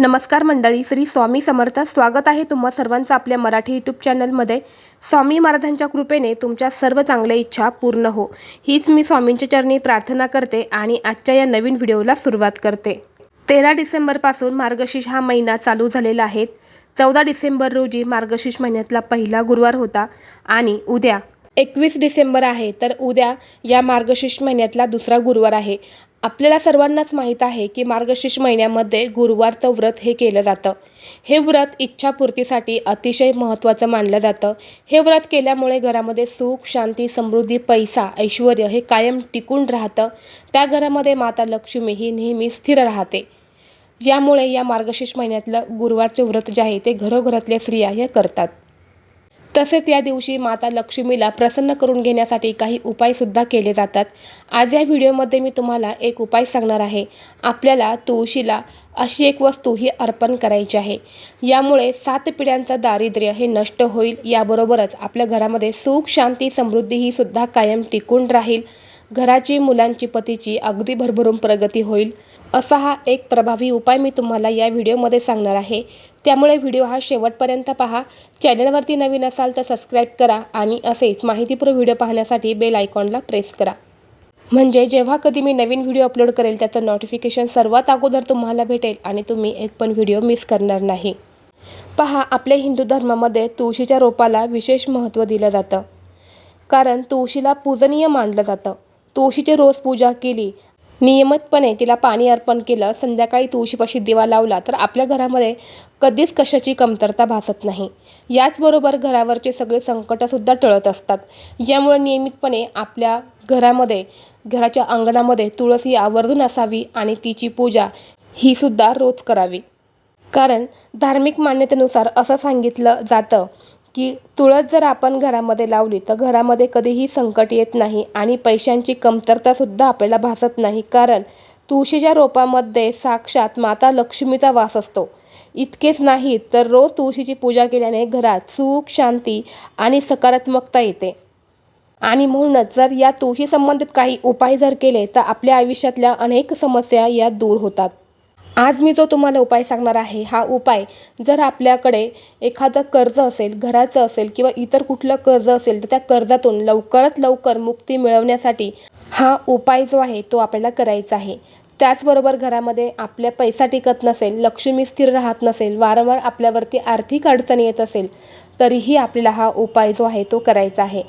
नमस्कार मंडळी श्री स्वामी समर्थ. स्वागत आहे तुम्हा सर्वांचं आपल्या मराठी यूट्यूब चॅनलमध्ये स्वामी महाराजांच्या कृपेने तुमच्या सर्व चांगल्या इच्छा पूर्ण हो. हीच मी स्वामींच्या चरणी प्रार्थना करते आणि आजच्या या नवीन व्हिडिओला सुरुवात करते. तेरा डिसेंबरपासून मार्गशीर्ष हा महिना चालू झालेला आहे. चौदा डिसेंबर रोजी मार्गशीर्ष महिन्यातला पहिला गुरुवार होता आणि उद्या एकवीस डिसेंबर आहे तर उद्या या मार्गशीर्ष महिन्यातला दुसरा गुरुवार आहे. आपल्याला सर्वांनाच माहीत आहे की मार्गशीर्ष महिन्यामध्ये गुरुवारचं व्रत हे केलं जातं. हे व्रत इच्छापूर्तीसाठी अतिशय महत्त्वाचं मानलं जातं. हे व्रत केल्यामुळे घरामध्ये सुख शांती समृद्धी पैसा ऐश्वर हे कायम टिकून राहतं. त्या घरामध्ये माता लक्ष्मी ही नेहमी स्थिर राहते. यामुळे या मार्गशीर्ष महिन्यातलं गुरुवारचे व्रत जे आहे ते घरोघरातल्या स्त्रिया हे करतात. तसेच या दिवशी माता लक्ष्मीला प्रसन्न करून घेण्यासाठी काही उपायसुद्धा केले जातात. आज या व्हिडिओमध्ये मी तुम्हाला एक उपाय सांगणार आहे. आपल्याला तुळशीला अशी एक वस्तू ही अर्पण करायची आहे. यामुळे सात पिढ्यांचं दारिद्र्य हे नष्ट होईल. याबरोबरच आपल्या घरामध्ये सुख शांती समृद्धी ही सुद्धा कायम टिकून राहील. घराची मुलांची पतीची अगदी भरभरून प्रगती होईल. असा हा एक प्रभावी उपाय मी तुम्हाला या व्हिडिओमध्ये सांगणार आहे. त्यामुळे व्हिडिओ हा शेवटपर्यंत पहा. चॅनलवरती नवीन असाल तर सबस्क्राईब करा आणि असेच माहितीपूर्व व्हिडिओ पाहण्यासाठी बेल आयकॉनला प्रेस करा. म्हणजे जेव्हा कधी मी नवीन व्हिडिओ अपलोड करेल त्याचं नोटिफिकेशन सर्वात अगोदर तुम्हाला भेटेल आणि तुम्ही एक पण व्हिडिओ मिस करणार नाही. पहा आपल्या हिंदू धर्मामध्ये तुळशीच्या रोपाला विशेष महत्त्व दिलं जातं. कारण तुळशीला पूजनीय मानलं जातं. तुळशीची रोज पूजा केली नियमितपणे तिला पाणी अर्पण केलं संध्याकाळी तुळशीपाशी दिवा लावला तर आपल्या घरामध्ये कधीच कशाची कमतरता भासत नाही. याचबरोबर घरावरचे सगळे संकटसुद्धा टळत असतात. यामुळे नियमितपणे आपल्या घरामध्ये घराच्या अंगणामध्ये तुळस आवर्जून असावी आणि तिची पूजा ही सुद्धा रोज करावी. कारण धार्मिक मान्यतेनुसार असं सांगितलं जातं की तुळस जर आपण घरामध्ये लावली तर घरामध्ये कधीही संकट येत नाही आणि पैशांची कमतरतासुद्धा आपल्याला भासत नाही. कारण तुळशीच्या रोपामध्ये साक्षात माता लक्ष्मीचा वास असतो. इतकेच नाही तर रोज तुळशीची पूजा केल्याने घरात सुख शांती आणि सकारात्मकता येते. आणि म्हणूनच जर या तुळशी संबंधित काही उपाय जर केले तर आपल्या आयुष्यातल्या अनेक समस्या या दूर होतात. आज मी जो तुम्हाला उपाय सांगणार आहे हा उपाय जर आपल्याकडे एखादं कर्ज असेल घराचं असेल किंवा इतर कुठलं कर्ज असेल तर त्या कर्जातून लवकरात लवकर मुक्ती मिळवण्यासाठी हा उपाय जो आहे तो आपल्याला करायचा आहे. त्याचबरोबर घरामध्ये आपल्या पैसा टिकत नसेल लक्ष्मी स्थिर राहत नसेल वारंवार आपल्यावरती आर्थिक अडचणी येत असेल तरीही आपल्याला हा उपाय जो आहे तो करायचा आहे.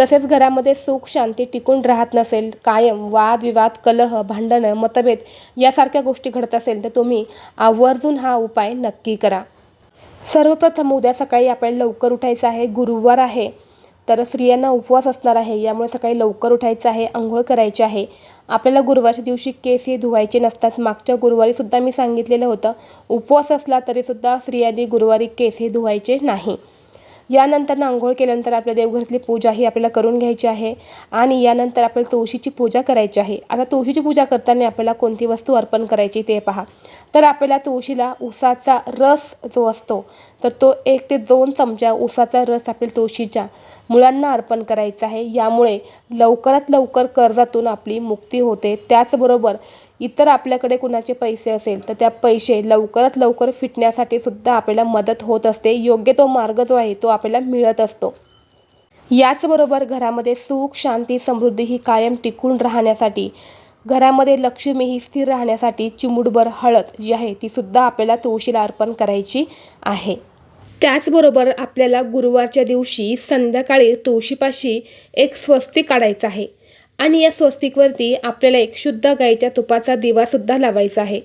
तसेच घरामध्ये सुख शांती टिकून राहत नसेल कायम वादविवाद कलह भांडणं मतभेद यासारख्या गोष्टी घडत असेल तर तुम्ही आवर्जून हा उपाय नक्की करा. सर्वप्रथम उद्या सकाळी आपल्याला लवकर उठायचं आहे गुरुवार आहे तर स्त्रियांना उपवास असणार आहे यामुळे सकाळी लवकर उठायचं आहे आंघोळ करायची आहे. आपल्याला गुरुवारच्या दिवशी केस हे धुवायचे नसतात. मागच्या गुरुवारीसुद्धा मी सांगितलेलं होतं. उपवास असला तरीसुद्धा स्त्रियांनी गुरुवारी केस हे धुवायचे नाही. यानंतर आंघोळ केल्यानंतर आपल्या देवघरातली पूजा ही आपल्याला करून घ्यायची आहे. आणि यानंतर आपल्याला तुळशीची पूजा करायची आहे. आता तुळशीची पूजा करताना आपल्याला कोणती वस्तू अर्पण करायची ते पहा. तर आपल्याला तुळशीला उसाचा रस जो असतो तर तो एक ते दोन चमचा उसाचा रस आपल्या तुळशीच्या मुलांना अर्पण करायचा आहे. यामुळे लवकरात लवकर कर्जातून आपली मुक्ती होते. त्याचबरोबर इतर आपल्याकडे कुणाचे पैसे असेल तर त्या पैसे लवकरात लवकर फिटण्यासाठी सुद्धा आपल्याला मदत होत असते. योग्य तो मार्ग जो आहे तो आपल्याला मिळत असतो. याचबरोबर घरामध्ये सुख शांती समृद्धी ही कायम टिकून राहण्यासाठी घरामध्ये लक्ष्मी ही स्थिर राहण्यासाठी चिमुडभर हळद जी आहे ती सुद्धा आपल्याला तुळशीला अर्पण करायची आहे. त्याचबरोबर आपल्याला गुरुवारच्या दिवशी संध्याकाळी तुळशीपाशी एक स्वस्तिक काढायचं आहे. आणि या स्वस्तिकवरती आपल्याला एक शुद्ध गाईच्या तुपाचा दिवासुद्धा लावायचा आहे.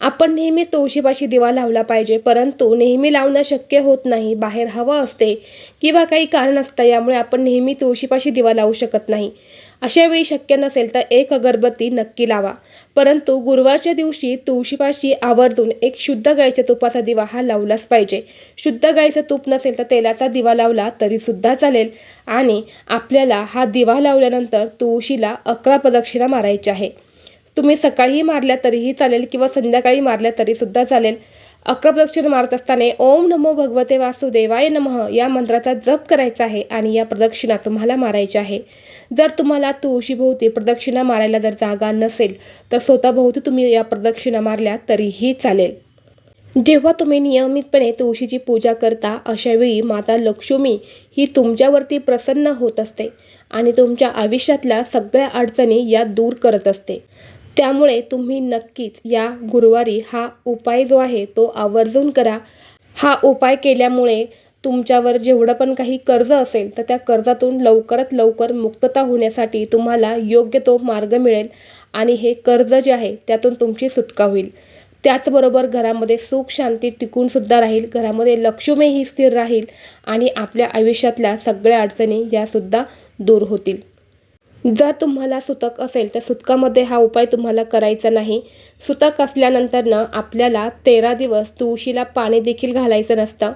आपण नेहमी तुळशीपाशी दिवा लावला पाहिजे परंतु नेहमी लावणं शक्य होत नाही बाहेर हवं असते किंवा काही कारण असतं यामुळे आपण नेहमी तुळशीपाशी दिवा लावू शकत नाही. अशा वेळी शक्य नसेल तर एक अगरबत्ती नक्की लावा. परंतु गुरुवारच्या दिवशी तुळशीपाशी आवर्जून एक शुद्ध गायीच्या तुपाचा दिवा हा लावलाच पाहिजे. शुद्ध गायीचं तूप नसेल तर तेलाचा दिवा लावला तरीसुद्धा चालेल. आणि आपल्याला हा दिवा लावल्यानंतर तुळशीला अकरा प्रदक्षिणा मारायची आहे. तुम्ही सकाळी मारल्या तरीही चालेल किंवा संध्याकाळी मारल्या तरीसुद्धा चालेल. अकरा प्रदक्षिणा मारत असताना ओम नमो भगवते वासुदेवाय नमः या मंत्राचा जप करायचा आहे आणि या प्रदक्षिणा तुम्हाला मारायच्या आहे. जर तुम्हाला तुळशीभोवती प्रदक्षिणा मारायला जर जागा नसेल तर स्वतःभोवती तुम्ही या प्रदक्षिणा मारल्या तरीही चालेल. जेव्हा तुम्ही नियमितपणे तुळशीची पूजा करता अशावेळी माता लक्ष्मी ही तुमच्यावरती प्रसन्न होत असते आणि तुमच्या आयुष्यातल्या सगळ्या अडचणी या दूर करत असते. त्यामुळे तुम्ही नक्कीच या गुरुवारी हा उपाय जो आहे तो आवर्जून करा. हा उपाय केल्यामुळे तुमच्यावर जेवढं पण काही कर्ज असेल तर त्या कर्जातून लवकरात लवकर मुक्तता होण्यासाठी तुम्हाला योग्य तो मार्ग मिळेल आणि हे कर्ज जे आहे त्यातून तुमची सुटका होईल. त्याचबरोबर घरामध्ये सुख शांती टिकूनसुद्धा राहील घरामध्ये लक्ष्मीही स्थिर राहील आणि आपल्या आयुष्यातल्या सगळ्या अडचणी यासुद्धा दूर होतील. जर तुम्हाला सुतक असेल तर सुतकामध्ये हा उपाय तुम्हाला करायचा नाही. सुतक असल्यानंतरनं आपल्याला तेरा दिवस तुळशीला पाणी देखील घालायचं नसतं.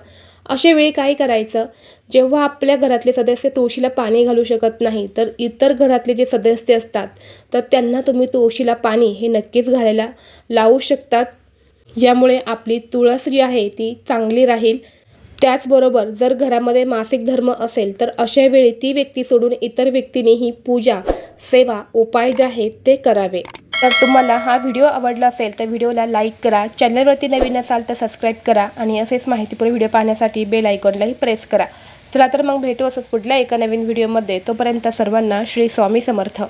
अशा वेळी काय करायचं? जेव्हा आपल्या घरातले सदस्य तुळशीला पाणी घालू शकत नाही तर इतर घरातले जे सदस्य असतात तर त्यांना तुम्ही तुळशीला पाणी हे नक्कीच घालायला लावू शकतात. ज्यामुळे आपली तुळस जी आहे ती चांगली राहील. त्याचबरोबर जर घरामध्ये मासिक धर्म असेल तर अशा वेळी ती व्यक्ती सोडून इतर व्यक्तीनेही पूजा सेवा उपाय जे आहेत ते करावे. तर तुम्हाला हा व्हिडिओ आवडला असेल तर व्हिडिओला लाईक करा चॅनलवरती नवीन असाल तर सबस्क्राईब करा आणि असेच माहितीपूर्ण व्हिडिओ पाहण्यासाठी बेल आयकॉनलाही प्रेस करा. चला तर मग भेटू असंच पुढल्या एका नवीन व्हिडिओमध्ये. तोपर्यंत सर्वांना श्री स्वामी समर्थ.